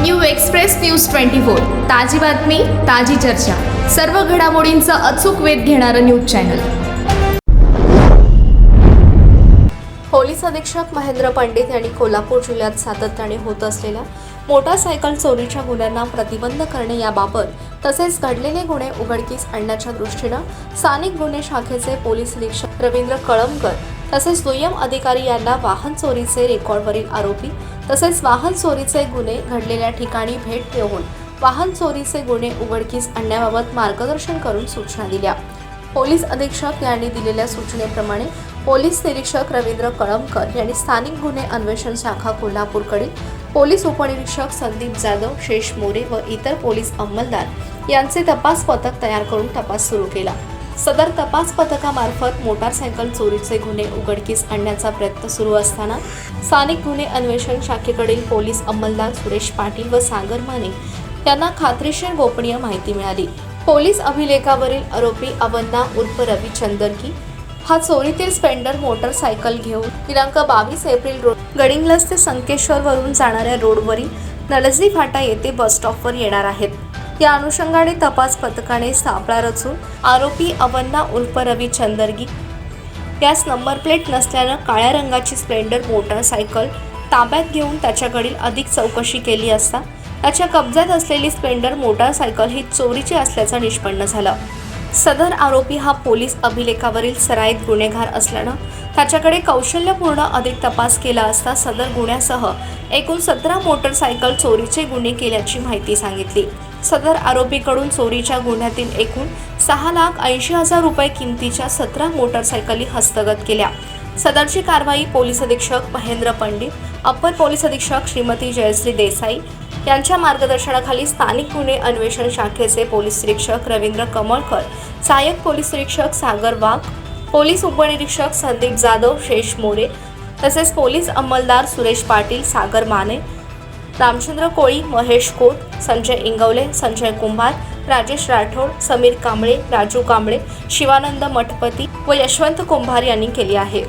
New express news twenty four. ताजी बातमी ताजी चर्चा. सर्व घडामोडींचा अचूक वेध घेणारं न्यूज चॅनल. पोलीस अधीक्षक महेंद्र पंडित यांनी कोल्हापूर जिल्ह्यात सातत्याने होत असलेल्या मोटारसायकल चोरीच्या गुन्ह्यांना प्रतिबंध करणे याबाबत तसेच घडलेले गुन्हे उघडकीस आणण्याच्या दृष्टीनं स्थानिक गुन्हे शाखेचे पोलीस अधीक्षक रवींद्र कळमकर तसेच दुय्यम अधिकारी यांना वाहन चोरीचे रेकॉर्डवरील आरोपी तसेच वाहन चोरीचे गुन्हे घडलेल्या ठिकाणी भेट देऊन वाहन चोरीचे गुन्हे उघडकीस आणण्याबाबत मार्गदर्शन करून सूचना दिल्या. पोलीस अधीक्षक यांनी दिलेल्या सूचनेप्रमाणे पोलीस निरीक्षक रवींद्र कळमकर यांनी स्थानिक गुन्हे अन्वेषण शाखा कोल्हापूरकडील पोलीस उपनिरीक्षक संदीप जाधव शेष मोरे व इतर पोलीस अंमलदार यांचे तपास पथक तयार करून तपास सुरू केला. सदर तपास पथकामार्फत मोटारसायकल चोरीचे गुन्हे उघडकीस आणण्याचा प्रयत्न सुरू असताना स्थानिक गुन्हे अन्वेषण शाखेकडील पोलीस अंमलदार सुरेश पाटील व सागर माने यांना खात्रीशीर गोपनीय माहिती मिळाली. पोलीस अभिलेखावरील आरोपी अवन्ना उर्फ रवी चंदरकी हा चोरीतील स्पेंडर मोटरसायकल घेऊन दिनांक बावीस एप्रिल रोड गडिंग्लज ते संकेश्वर वरून जाणाऱ्या रोडवरील नलजरी फाटा येथे बस स्टॉपवर येणार आहेत. या अनुषंगाने तपास पथकाने सापळा रचून आरोपी अवन्ना उर्फ रवी चंदरगी. यास नंबर प्लेट नसल्यानं काळ्या रंगाची स्प्लेंडर मोटरसायकल ताब्यात घेऊन त्याच्याकडील अधिक चौकशी केली असता त्याच्या कब्जात असलेली स्प्लेंडर मोटारसायकल ही चोरीची असल्याचं निष्पन्न झालं. सदर आरोपी हा पोलीस अभिलेखावरील सराईत गुन्हेगार असल्यानं त्याच्याकडे कौशल्यपूर्ण अधिक तपास केला असता सदर गुन्ह्यासह एकूण सतरा मोटरसायकल चोरीचे गुन्हे केल्याची माहिती सांगितली. सदर आरोपीकडून चोरीच्या गुन्ह्यातील एकूण सहा लाख ऐंशी हजार रुपये किमतीच्या सतरा मोटरसायकली हस्तगत केल्या. सदरची कारवाई पोलीस अधीक्षक महेंद्र पंडित अप्पर पोलीस अधीक्षक श्रीमती जयश्री देसाई यांच्या मार्गदर्शनाखाली स्थानिक गुन्हे अन्वेषण शाखेचे पोलीस निरीक्षक रवींद्र कमळकर सहाय्यक पोलीस निरीक्षक सागर वाघ पोलीस उपनिरीक्षक संदीप जाधव शेष मोरे तसेच पोलीस अंमलदार सुरेश पाटील सागर माने रामचंद्र कोळी महेश कोट संजय इंगवले संजय कुंभार राजेश राठोड समीर कांबळे राजू कांबळे शिवानंद मठपती व यशवंत कुंभार यांनी केली आहे.